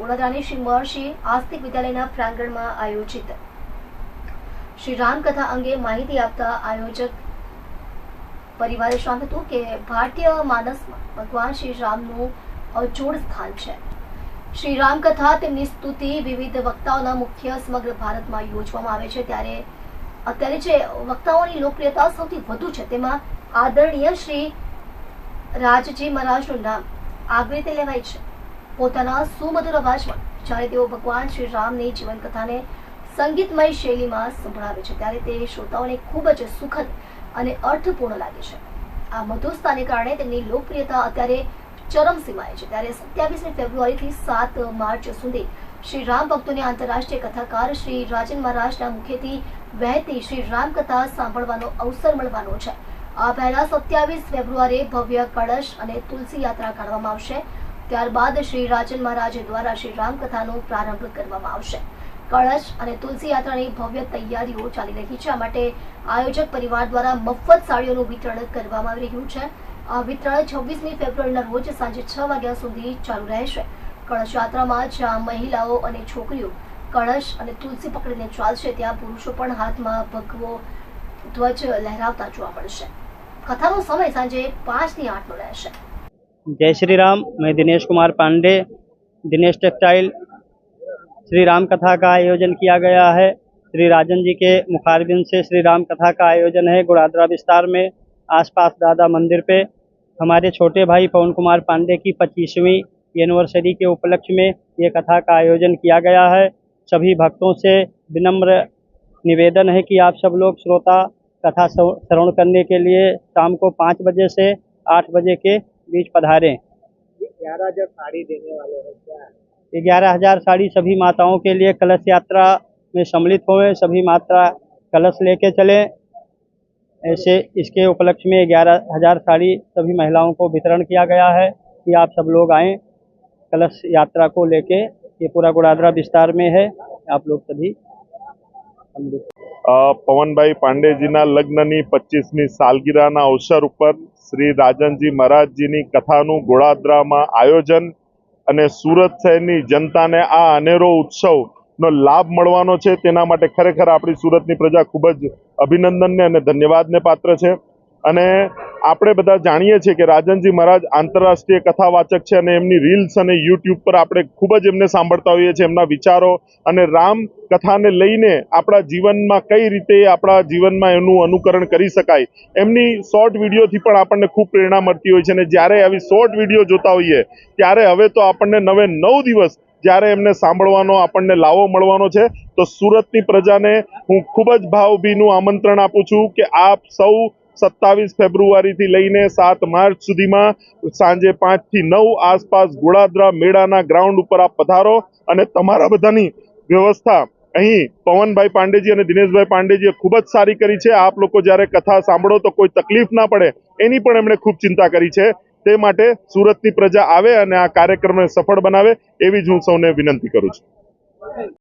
વડોદરાની શ્રી મહર્ષિ આસ્તિક વિદ્યાલયના પ્રાંગણમાં આયોજિત. શ્રી રામકથા અંગે માહિતી આપતા આયોજક પરિવારે જણાવ્યું હતું કે ભારતીય માનસમાં ભગવાન શ્રી રામનું અજોડ સ્થાન છે. શ્રી રામકથા તેમની સ્તુતિ વિવિધ વક્તાઓના મુખ્ય સમગ્ર ભારતમાં યોજવામાં આવે છે. ત્યારે અત્યારે જે વક્તાઓની લોકપ્રિયતા સૌથી વધુ છે, તેમાં આદરણીય શ્રી રાજજી મહારાજનું નામ આગવી રીતે લેવાય છે. પોતાના સુમધુર અવાજમાં જ્યારે તેઓ ભગવાન શ્રી રામની જીવનકથાને સંગીતમય શૈલીમાં સંભળાવે છે, ત્યારે તે શ્રોતાઓને ખૂબ જ સુખદ અને અર્થપૂર્ણ લાગે છે. આ મધુસ્તાને કારણે તેમની લોકપ્રિયતા અત્યારે ચરમસીમાએ છે. ત્યારે સત્યાવીસમી ફેબ્રુઆરીથી સાત માર્ચ સુધી શ્રી રામ ભક્તોને આંતરરાષ્ટ્રીય કથાકાર શ્રી રાજન મહારાજના મુખેથી વહેતી શ્રી રામકથા સાંભળવાનો અવસર મળવાનો છે. આ પહેલા સત્યાવીસ ફેબ્રુઆરીએ ભવ્ય કળશ અને તુલસી યાત્રા કાઢવામાં આવશે. ત્યારબાદ શ્રી રાજન મહારાજ દ્વારા શ્રી રામકથાનો પ્રારંભ કરવામાં આવશે. કળશ અને તુલસી યાત્રાની ભવ્ય તૈયારીઓ ચાલી રહી છે. આ માટે આયોજક પરિવાર દ્વારા મફત સાડીઓનું વિતરણ કરવામાં આવી રહ્યું છે. આ વિતરણ છવ્વીસમી ફેબ્રુઆરીના રોજ સાંજે છ વાગ્યા સુધી ચાલુ રહેશે. કળશ યાત્રામાં જ્યાં મહિલાઓ અને છોકરીઓ કળશ અને તુલસી પકડીને ચાલશે, ત્યાં પુરુષો પણ હાથમાં ભગવો ધ્વજ લહેરાવતા જોવા મળશે. કથાનો સમય સાંજે પાંચથી આઠનો રહેશે. जय श्री राम, मैं दिनेश कुमार पांडे, दिनेश टेक्सटाइल। श्री राम कथा का आयोजन किया गया है। श्री राजन जी के मुखारबिन से श्री राम कथा का आयोजन है गुड़ादरा विस्तार में, आसपास दादा मंदिर पे। हमारे छोटे भाई पवन कुमार पांडे की पच्चीसवीं एनिवर्सरी के उपलक्ष्य में ये कथा का आयोजन किया गया है। सभी भक्तों से विनम्र निवेदन है कि आप सब लोग श्रोता कथा श्रवण करने के लिए शाम को पाँच बजे से आठ बजे के बीच पधारे। ग्यारह जब साड़ी देने वाले हैं क्या? ग्यारह हज़ार साड़ी सभी माताओं के लिए कलश यात्रा में सम्मिलित हुए सभी माता कलश लेके चले। ऐसे इसके उपलक्ष्य में ग्यारह हज़ार साड़ी सभी महिलाओं को वितरण किया गया है कि आप सब लोग आए। कलश यात्रा को लेके ये पूरा गुड़ादरा विस्तार में है। आप लोग सभी सम्मिलित પવનભાઈ પાંડેજીના લગ્નની પચીસમી સાલગીરાના અવસર ઉપર શ્રી રાજનજી મહારાજજીની કથાનું ગોળાદરામાં આયોજન અને સુરત શહેરની જનતાને આ અનેરો ઉત્સવનો લાભ મળવાનો છે, તેના માટે ખરેખર આપણી સુરતની પ્રજા ખૂબ જ અભિનંદનને અને ધન્યવાદને પાત્ર છે. અને આપણે બધા જાણીએ છીએ કે રાજનજી મહારાજ આંતરરાષ્ટ્રીય કથાવાચક છે અને એમની રીલ્સ અને યુટ્યુબ પર આપણે ખૂબ જ એમને સાંભળતા હોઈએ છીએ એમના વિચારો અને રામ કથાને લઈને આપણા જીવનમાં કઈ રીતે આપણા જીવનમાં એનું અનુકરણ કરી શકાય, એમની શોર્ટ વિડીયોથી પણ આપણને ખૂબ પ્રેરણા મળતી હોય છે અને જ્યારે આવી શોર્ટ વીડિયો જોતા હોઈએ, ત્યારે હવે તો આપણને નવે નવ દિવસ જ્યારે એમને સાંભળવાનો આપણને લાવો મળવાનો છે, તો સુરતની પ્રજાને હું ખૂબ જ ભાવભીનું આમંત્રણ આપું છું કે આપ સૌ સત્તાવીસ ફેબ્રુઆરીથી લઈને સાત માર્ચ સુધીમાં સાંજે પાંચથી નવ આસપાસ ગોળાદરા મેળાના ગ્રાઉન્ડ ઉપર આપ પધારો અને તમારા બધાની વ્યવસ્થા અહીં પવનભાઈ પાંડેજી અને દિનેશભાઈ પાંડેજીએ ખૂબ જ સારી કરી છે. આપ લોકો જ્યારે કથા સાંભળો તો કોઈ તકલીફ ના પડે એની પણ એમણે ખૂબ ચિંતા કરી છે. તે માટે સુરતની પ્રજા આવે અને આ કાર્યક્રમને સફળ બનાવે એવી જ હું સૌને વિનંતી કરું છું.